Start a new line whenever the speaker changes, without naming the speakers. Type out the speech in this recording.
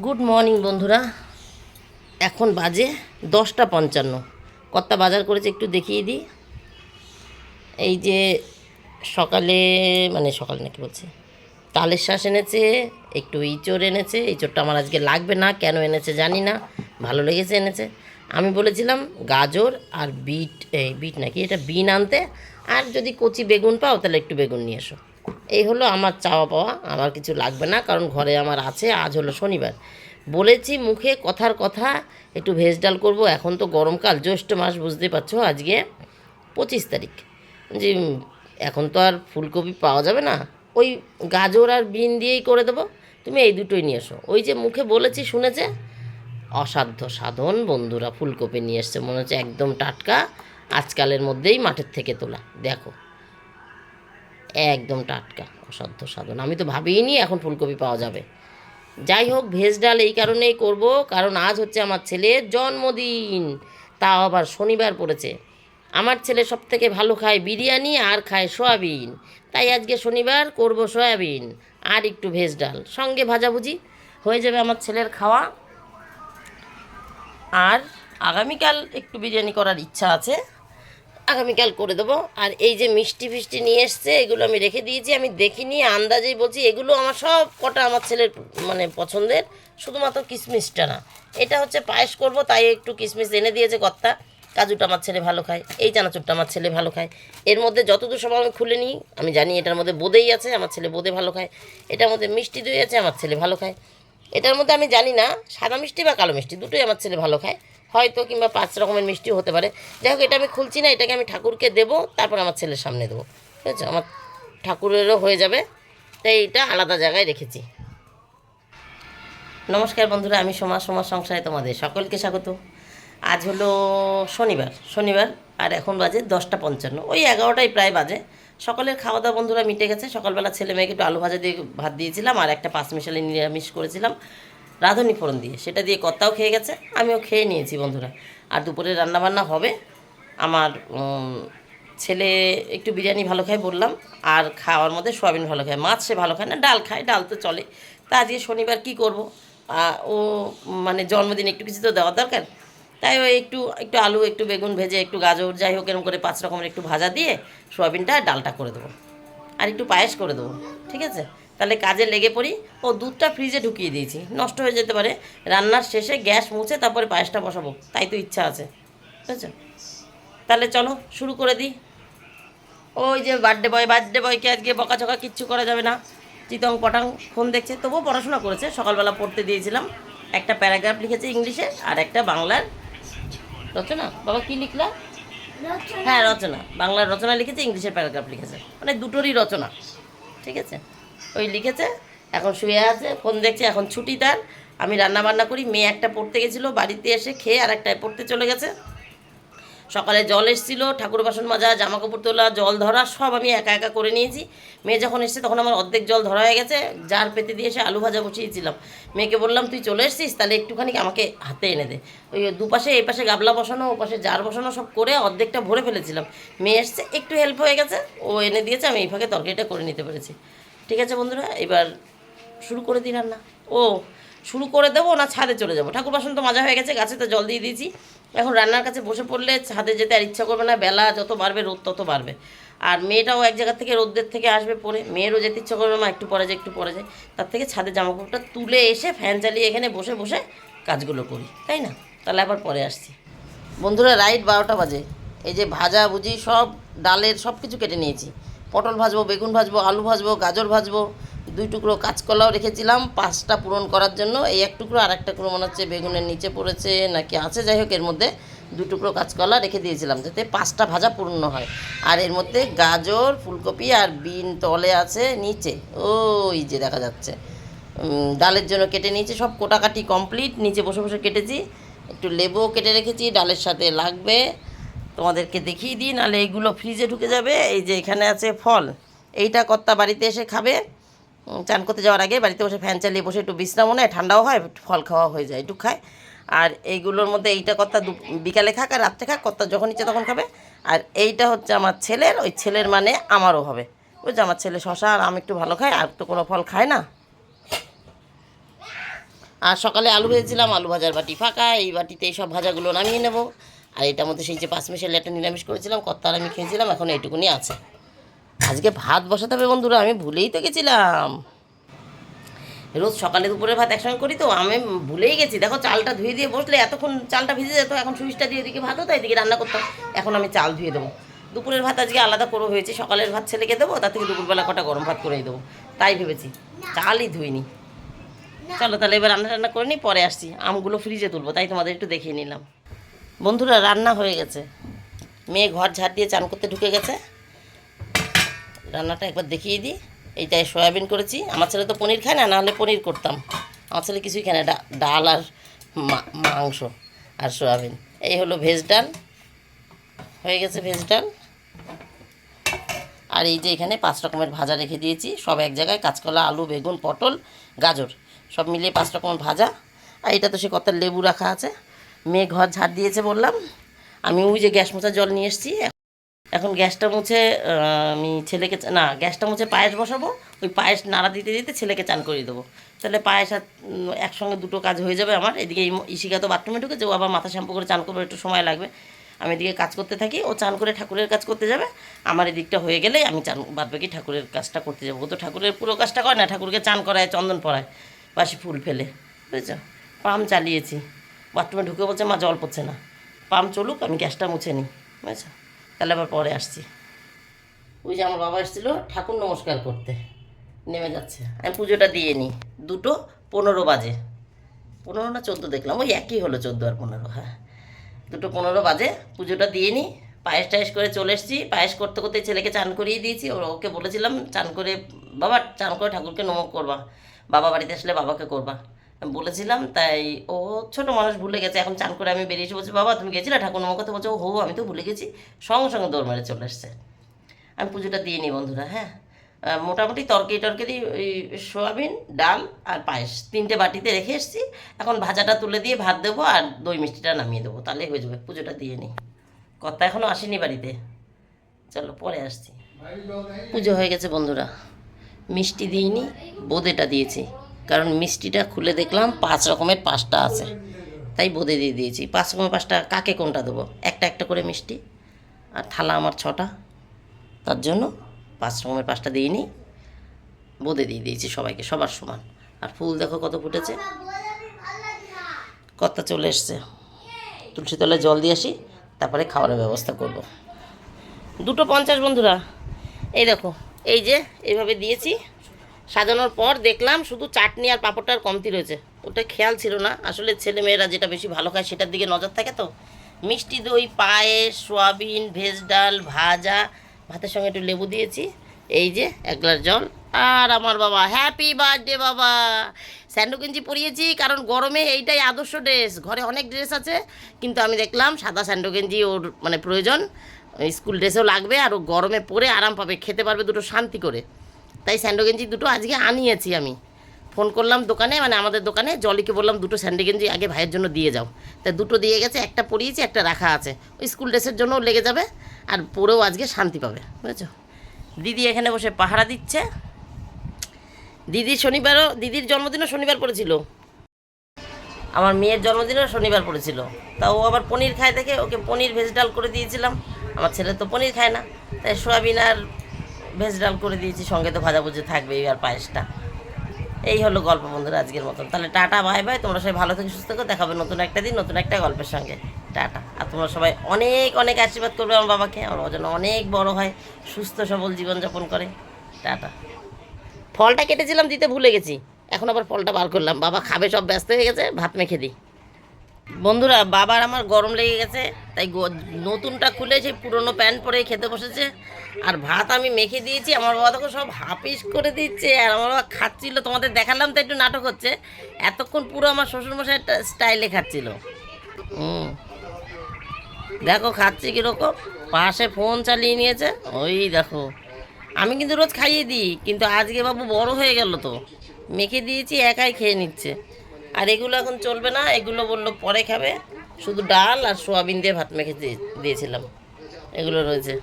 Good morning বন্ধুরা। এখন বাজে দশটা পঞ্চান্ন। কত্তা বাজার করেছে, একটু দেখিয়ে দিই। এই যে সকালে মানে সকালে নাকি বলছে, তালের শ্বাস এনেছে, একটু ইঁচড় এনেছে, ইঁচড়টা আমার আজকে লাগবে না, কেন এনেছে জানি না, ভালো লেগেছে এনেছে। আমি বলেছিলাম গাজর আর বিট, এই বিট নাকি, এটা বিন আনতে, আর যদি কচি বেগুন পাও, তাহলে একটু বেগুন নিয়ে এসো। এই হলো আমার চাওয়া পাওয়া, আমার কিছু লাগবে না, কারণ ঘরে আমার আছে, আজ হলো শনিবার। বলেছি মুখে কথার কথা, একটু ভেজ ডাল করব, এখন তো গরমকাল, জ্যৈষ্ঠ মাস বুঝতে পারছ, আজকে পঁচিশ তারিখ। যে এখন তো আর ফুলকপি পাওয়া যাবে না, ওই গাজর আর বিন দিয়েই করে দেবো, তুমি এই দুটোই নিয়ে এসো। ওই যে মুখে বলেছি, শুনেছে? অসাধ্য সাধন, বন্ধুরা ফুলকপি নিয়ে এসছে, মনে হচ্ছে একদম টাটকা, আজকালের মধ্যেই মাঠের থেকে তোলা, দেখো। একদম টাটকা, অসাধ্য সাধন। আমি তো ভাবিনি এখন ফুলকপি পাওয়া যাবে। যাই হোক, ভেজ ডাল এই কারণেই করব, কারণ আজ হচ্ছে আমার ছেলের জন্মদিন। তাও আবার শনিবার পড়েছে। আমার ছেলে সব থেকে ভালো খায় বিরিয়ানি আর খায় সয়াবিন। তাই আজকে শনিবার করব সয়াবিন আর একটু ভেজ ডাল। সঙ্গে ভাজাভুজি হয়ে যাবে আমার ছেলের খাওয়া। আর আগামীকাল একটু বিরিয়ানি করার ইচ্ছা আছে। আগামীকাল করে দেবো। আর এই যে মিষ্টি ফিষ্টি নিয়ে এসছে, এগুলো আমি রেখে দিয়েছি। আমি দেখিনি, আন্দাজেই বলছি, এগুলো আমার সব কটা আমার ছেলের মানে পছন্দের। শুধুমাত্র কিশমিশটা না। এটা হচ্ছে পায়েস করব, তাই একটু কিশমিশ এনে দিয়েছে কর্তা। কাজুটা আমার ছেলে ভালো খায়, এই চানাচুরটা আমার ছেলে ভালো খায়। এর মধ্যে যতদূর সময় আমি খুলে নিই, আমি জানি এটার মধ্যে বোঁদেই আছে, আমার ছেলে বোঁদে ভালো খায়। এটার মধ্যে মিষ্টি দই আছে, আমার ছেলে ভালো খায়। এটার মধ্যে আমি জানি না, সাদা মিষ্টি বা কালো মিষ্টি, দুটোই আমার ছেলে ভালো খায়। হয়তো কিংবা পাঁচ রকমের মিষ্টিও হতে পারে। যাই হোক, এটা আমি খুলছি না, এটাকে আমি ঠাকুরকে দেবো, তারপর আমার ছেলের সামনে দেবো। ঠিক আছে? আমার ঠাকুরেরও হয়ে যাবে। তাই এটা আলাদা জায়গায় রেখেছি। নমস্কার বন্ধুরা, আমি সমাজ সমাজ সংসারে তোমাদের সকলকে স্বাগত। আজ হলো শনিবার শনিবার, আর এখন বাজে দশটা পঞ্চান্ন। ওই এগারোটাই প্রায় বাজে। সকালের খাওয়া দাওয়া বন্ধুরা মিটে গেছে। সকালবেলা ছেলে মেয়েকে একটু আলু ভাজা দিয়ে ভাত দিয়েছিলাম, আর একটা পাঁচ মিশালি নিরামিষ করেছিলাম। রাঁধুনি ফোড়ন দিয়ে। সেটা দিয়ে কর্তাও খেয়ে গেছে, আমিও খেয়ে নিয়েছি বন্ধুরা। আর দুপুরে রান্নাবান্না হবে। আমার ছেলে একটু বিরিয়ানি ভালো খায় বললাম, আর খাওয়ার মধ্যে সোয়াবিন ভালো খায়। মাছ সে ভালো খায় না, ডাল খায়, ডাল তো চলে তা আজকে শনিবার কি করব? ও মানে জন্মদিন একটু কিছু তো দেওয়ার দরকার। তাই ওই একটু একটু আলু, একটু বেগুন ভেজে, একটু গাজর, যাই হোক, এরকম করে পাঁচ রকমের একটু ভাজা দিয়ে সোয়াবিনটা ডালটা করে দেবো। আর একটু পায়েস করে দেবো, ঠিক আছে? তাহলে কাজে লেগে পড়ি। ও দুধটা ফ্রিজে ঢুকিয়ে দিয়েছি। নষ্ট হয়ে যেতে পারে। রান্নার শেষে গ্যাস মুছে তারপরে পায়েসটা বসাবো। তাই তো ইচ্ছা আছে। বুঝেছ? তাহলে চলো শুরু করে দিই। ওই যে বার্থডে বয় বার্থডে বয়কে আজকে বকাচকা কিচ্ছু করা যাবে না। চিতং পটাং ফোন দেখছে। তবুও পড়াশোনা করেছে। সকালবেলা পড়তে দিয়েছিলাম। একটা প্যারাগ্রাফ লিখেছে ইংলিশে আর একটা বাংলার। রচনা? বাবা কি লিখলা? হ্যাঁ রচনা। বাংলার রচনা লিখেছে ইংলিশের প্যারাগ্রাফ লিখেছে। মানে দুটোরই রচনা। ঠিক আছে? ওই লিখেছে, এখন শুয়ে আছে, ফোন দেখছে, এখন ছুটি তার। আমি রান্না বান্না করি, মেয়ে একটা পড়তে গেছিল, বাড়িতে এসে খেয়ে আর একটা পড়তে চলে গেছে। সকালে জল এসেছিল, ঠাকুর বাসন মাজা জামা কাপড় তোলা, জল ধরা, সব আমি একা একা করে নিয়েছি। মেয়ে যখন এসছে, তখন আমার অর্ধেক জল ধরা হয়ে গেছে জার পেতে দিয়ে এসে আলু ভাজা বসিয়েছিলাম। মেয়েকে বললাম, তুই চলে এসছিস? তাহলে একটুখানি আমাকে হাতে এনে দে। ওই দুপাশে, এই পাশে গাবলা বসানো, ও পাশে জার বসানো, সব করে অর্ধেকটা ভরে ফেলেছিলাম। মেয়ে এসছে, একটু হেল্প হয়ে গেছে, ও এনে দিয়েছে, আমি এই ফাঁকে তরকারিটা করে নিতে পেরেছি। ঠিক আছে বন্ধুরা, এবার শুরু করে দিই রান্না। ও, শুরু করে দেবো না ছাদে চলে যাব? ঠাকুর বাসন তো মাজা হয়ে গেছে, গাছে তো জল দিয়ে দিয়েছি। এখন রান্নার কাছে বসে পড়লে ছাদে যেতে আর ইচ্ছা করবে না, বেলা যত বাড়বে রোদ তত বাড়বে। আর মেয়েটাও এক জায়গা থেকে রোদের থেকে আসবে পরে। মেয়েরও যেতে ইচ্ছা করবে না একটু পরে যায় একটু পরে যায় তার থেকে ছাদে জামা কাপড়টা তুলে এসে ফ্যান চালিয়ে এখানে বসে বসে কাজগুলো করি, তাই না? তাহলে আবার পরে আসছি। বন্ধুরা, রাইট বারোটা বাজে। এই যে ভাজা ভুজি সব, ডালের সব কিছু কেটে নিয়েছি। পটল ভাজবো, বেগুন ভাজবো, আলু ভাজবো, গাজর ভাজবো, দুই টুকরো কাঁচকলাও রেখেছিলাম। পাঁচটা পূরণ করার জন্য এই এক টুকরো আর একটা টুকরো মনে হচ্ছে বেগুনের নিচে পড়েছে নাকি আছে। যাই হোক, এর মধ্যে দু টুকরো কাঁচকলা রেখে দিয়েছিলাম যাতে পাঁচটা ভাজা পূর্ণ হয়। আর এর মধ্যে গাজর, ফুলকপি আর বিন তলে আছে নিচে। ওই যে দেখা যাচ্ছে। ডালের জন্য কেটে নিয়েছি। সব কোটাকাটি কমপ্লিট নিচে বসে বসে কেটেছি। একটু লেবুও কেটে রেখেছি। ডালের সাথে লাগবে। তোমাদেরকে দেখিয়ে দিই নাহলে এইগুলো ফ্রিজে ঢুকে যাবে। এই যে এখানে আছে ফল। এইটা কর্তা বাড়িতে এসে খাবে। চান করতে যাওয়ার আগে বাড়িতে বসে ফ্যান চালিয়ে বসে একটু বিশ্রামও নেয়, ঠান্ডাও হয়, ফল খাওয়া হয়ে যায়, একটু খায়। আর এইগুলোর মধ্যে এইটা কর্তা বিকালে খাক আর রাত্রে খাক, কর্তা যখন ইচ্ছে তখন খাবে। আর এইটা হচ্ছে আমার ছেলের, ওই ছেলের মানে আমারও হবে। বুঝছ আমার ছেলে শশা আর আম একটু ভালো খায়, আর তো কোনো ফল খায় না। আর সকালে আলু ভেজেছিলাম, আলু ভাজার বাটি ফাঁকা, এই বাটিতে এই সব ভাজাগুলো নামিয়ে নেব। আর এটার মধ্যে সেই যে পাঁচ মিশাল একটা নিরামিষ করেছিলাম কত্তার আমি খেয়েছিলাম এখন এইটুকুনি আছে। আজকে ভাত বসাতে হবে বন্ধুরা আমি ভুলেই তো গেছিলাম। রোজ সকালে দুপুরে ভাত একসঙ্গে করি তো আমি ভুলেই গেছি। দেখো চালটা ধুয়ে দিয়ে বসলে এতক্ষণ চালটা ভিজে যেত এখন সুইচটা দিয়ে এদিকে ভাত হতো এদিকে রান্না করতাম এখন আমি চাল ধুয়ে দেবো। দুপুরের ভাত আজকে আলাদা করে হয়েছে সকালের ভাত ছেলেকে দেবো তার থেকে দুপুরবেলা কটা গরম ভাত করেই দেবো। তাই ভেবেছি চালই ধুইনি। চলো তাহলে এবার রান্না টান্না করে নিই পরে আসছি। আমগুলো ফ্রিজে তুলবো তাই তোমাদের একটু দেখিয়ে নিলাম। বন্ধুরা, রান্না হয়ে গেছে। মেয়ে ঘর ঝাড় দিয়ে চান করতে ঢুকে গেছে। রান্নাটা একবার দেখিয়ে দিই। এইটাই সয়াবিন করেছি। আমার ছেলে তো পনির খায় না নাহলে পনির করতাম। আমার ছেলে কিছুই খায় না ডাল আর মাংস আর সয়াবিন। এই হলো ভেজ ডাল। হয়ে গেছে ভেজ ডাল। আর এই যে এখানে পাঁচ রকমের ভাজা রেখে দিয়েছি। সব এক জায়গায় কাঁচকলা, আলু, বেগুন, পটল, গাজর। সব মিলিয়ে পাঁচ রকমের ভাজা। আর এটা তো সে কত লেবু রাখা আছে। মেয়ে ঘর ঝাড় দিয়েছে বললাম। আমি ওই যে গ্যাস মোছার জল নিয়ে এসেছি। এখন গ্যাসটা মুছে আমি ছেলেকে না, গ্যাসটা মুছে পায়েস বসাবো। ওই পায়েস নাড়া দিতে দিতে ছেলেকে চান করিয়ে দেবো। তাহলে পায়েস আর একসঙ্গে দুটো কাজ হয়ে যাবে আমার। এদিকে ইশিকা তো বাথরুমে ঢুকেছে ও আবার মাথা শ্যাম্পু করে চান করবে, একটু সময় লাগবে। আমি এদিকে কাজ করতে থাকি, ও চান করে ঠাকুরের কাজ করতে যাবে। আমার এদিকটা হয়ে গেলে আমি চান বাদ বাকি ঠাকুরের কাজটা করতে যাব। ও তো ঠাকুরের পুরো কাজটা করে না, ঠাকুরকে চান করায়, চন্দন পড়ায় বাসি ফুল ফেলে, বুঝেছ? পাম্প চালিয়েছি। বাথরুমে ঢুকে বলছে, মা, জল পড়ছে না। পাম্প চলুক, আমি গ্যাসটা মুছে নিই। বুঝেছ? তাহলে আবার পরে আসছি। ওই যে আমার বাবা এসেছিল ঠাকুর নমস্কার করতে। নেমে যাচ্ছে। আমি পুজোটা দিয়ে নিই। দুটো পনেরো বাজে। পনেরো না চোদ্দ দেখলাম। ওই একই হলো চোদ্দ আর পনেরো হ্যাঁ। দুটো পনেরো বাজে। পুজোটা দিয়ে নিই। পায়েস টায়েস করে চলে এসেছি। পায়েস করতে করতে ছেলেকে চান করিয়ে দিয়েছি। ওকে বলেছিলাম, চান করে বাবা, চান করে ঠাকুরকে নমক করবা। বাবা বাড়িতে আসলে বাবাকে করবা। বলেছিলাম, তাই ও ছোট মানুষ ভুলে গেছে, এখন চান করে আমি বেরিয়েছি বলছি, বাবা, তুমি গেছিলে? ঠাকুর নমক করতে বলছো ও হো আমি তো ভুলে গেছি। সঙ্গে সঙ্গে দৌড় মেরে চলে এসছে। আমি পুজোটা দিয়ে নিই বন্ধুরা হ্যাঁ? মোটামুটি তরকারি টরকারি, ওই সোয়াবিন, ডাল আর পায়েস তিনটে বাটিতে রেখে এসেছি। এখন ভাজাটা তুলে দিয়ে ভাত দেবো আর দই মিষ্টিটা নামিয়ে দেবো, তাহলেই হয়ে যাবে, পুজোটা দিয়ে নিই। কর্তা এখনও আসেনি বাড়িতে। চলো, পরে আসছি। পুজো হয়ে গেছে বন্ধুরা। মিষ্টি দিইনি, বোঁদেটা দিয়েছি। কারণ মিষ্টিটা খুলে দেখলাম পাঁচ রকমের পাঁচটা আছে। তাই বোঁদে দিয়ে দিয়েছি। পাঁচ রকমের পাঁচটা কাকে কোনটা দেবো? একটা একটা করে মিষ্টি আর থালা আমার ছটা। তার জন্য পাঁচ রকমের পাঁচটা দিইনি বোঁদে দিয়ে দিয়েছি সবাইকে, সবার সমান। আর ফুল দেখো কত ফুটেছে। কত চলে এসছে। তুলসী তলায় জল দিয়ে আসি, তারপরে খাওয়ার ব্যবস্থা করব। দুটো পঞ্চাশ বন্ধুরা। এই দেখো, এই যে এইভাবে দিয়েছি। সাজানোর পর দেখলাম শুধু চাটনি আর পাঁপড়টার কমতি রয়েছে। ওটা খেয়াল ছিল না। আসলে ছেলে মেয়েরা যেটা বেশি ভালো খায় সেটার দিকে নজর থাকে তো? মিষ্টি দই, পায়েস, সোয়াবিন, ভেজ ডাল, ভাজা, ভাতের সঙ্গে একটু লেবু দিয়েছি। এই যে এক গ্লাস জল। আর আমার বাবা হ্যাপি বার্থডে বাবা! স্যান্ডো গেঞ্জি পরিয়েছি, কারণ গরমে এইটাই আদর্শ ড্রেস। ঘরে অনেক ড্রেস আছে, কিন্তু আমি দেখলাম সাদা স্যান্ডো গেঞ্জি ওর মানে প্রয়োজন। স্কুল ড্রেসেও লাগবে আর ও গরমে পরে আরাম পাবে, খেতে পারবে দুটো শান্তি করে। তাই স্যান্ডো গেঞ্জি দুটো আজকে আনিয়েছি আমি। ফোন করলাম দোকানে মানে আমাদের দোকানে, জলিকে বললাম দুটো স্যান্ডো গেঞ্জি আগে ভাইয়ের জন্য দিয়ে যাও। তাই দুটো দিয়ে গেছে, একটা পরিয়েছি, একটা রাখা আছে। ওই স্কুল ড্রেসের জন্যও লেগে যাবে, আর পরেও আজকে শান্তি পাবে, বুঝেছ? দিদি এখানে বসে পাহারা দিচ্ছে। দিদির শনিবারও, দিদির জন্মদিনও শনিবার পড়েছিল। আমার মেয়ের জন্মদিনও শনিবার পড়েছিল। তা ও আবার পনির খায় দেখে, ওকে পনির ভেজ ডাল করে দিয়েছিলাম। আমার ছেলে তো পনির খায় না। তাই সোয়াবিন আর ভেজ ডাল করে দিয়েছি, সঙ্গে তো ভাজাভুজি থাকবে আর পায়েসটা। এই হলো গল্প বন্ধুরা আজকের মতন। তাহলে টাটা, বাই বাই। তোমরা সবাই ভালো থেকে, সুস্থ থাকো। দেখাবে নতুন একটা দিন, নতুন একটা গল্পের সঙ্গে। টাটা। আর তোমরা সবাই অনেক অনেক আশীর্বাদ করবে আমার বাবাকে। আমার বাবা যেন অনেক বড় হয়, সুস্থ, সবল জীবনযাপন করে। টাটা। ফলটা কেটেছিলাম দিতে ভুলে গেছি। এখন আবার ফলটা বার করলাম। বাবা খাবে, সব ব্যস্ত হয়ে গেছে, ভাত মেখে দিই। বন্ধুরা, বাবার আমার গরম লেগে গেছে, তাই নতুনটা খুলে সেই পুরনো প্যান্ট পরে খেতে বসেছে। আর ভাত আমি মেখে দিয়েছি, আমার বাবা তখন সব হাপিস করে দিচ্ছে, আর আমার বাবা খাচ্ছিল, তোমাদের দেখালাম তো একটু নাটক হচ্ছে। এতক্ষণ পুরো আমার শ্বশুরমশাই স্টাইলে খাচ্ছিল। হুম। দেখো, খাচ্ছি কীরকম। পাশে ফোন চালিয়ে নিয়েছে, ওই দেখো। আমি কিন্তু রোজ খাইয়ে দিই, কিন্তু আজকে বাবু বড় হয়ে গেল তো। মেখে দিয়েছি, একাই খেয়ে নিচ্ছে। আর এগুলো এখন চলবে না, এগুলো বলল পরে খাবে। শুধু ডাল আর সোয়াবিন দিয়ে ভাত মেখে দিয়ে- দিয়েছিলাম। এগুলো রয়েছে।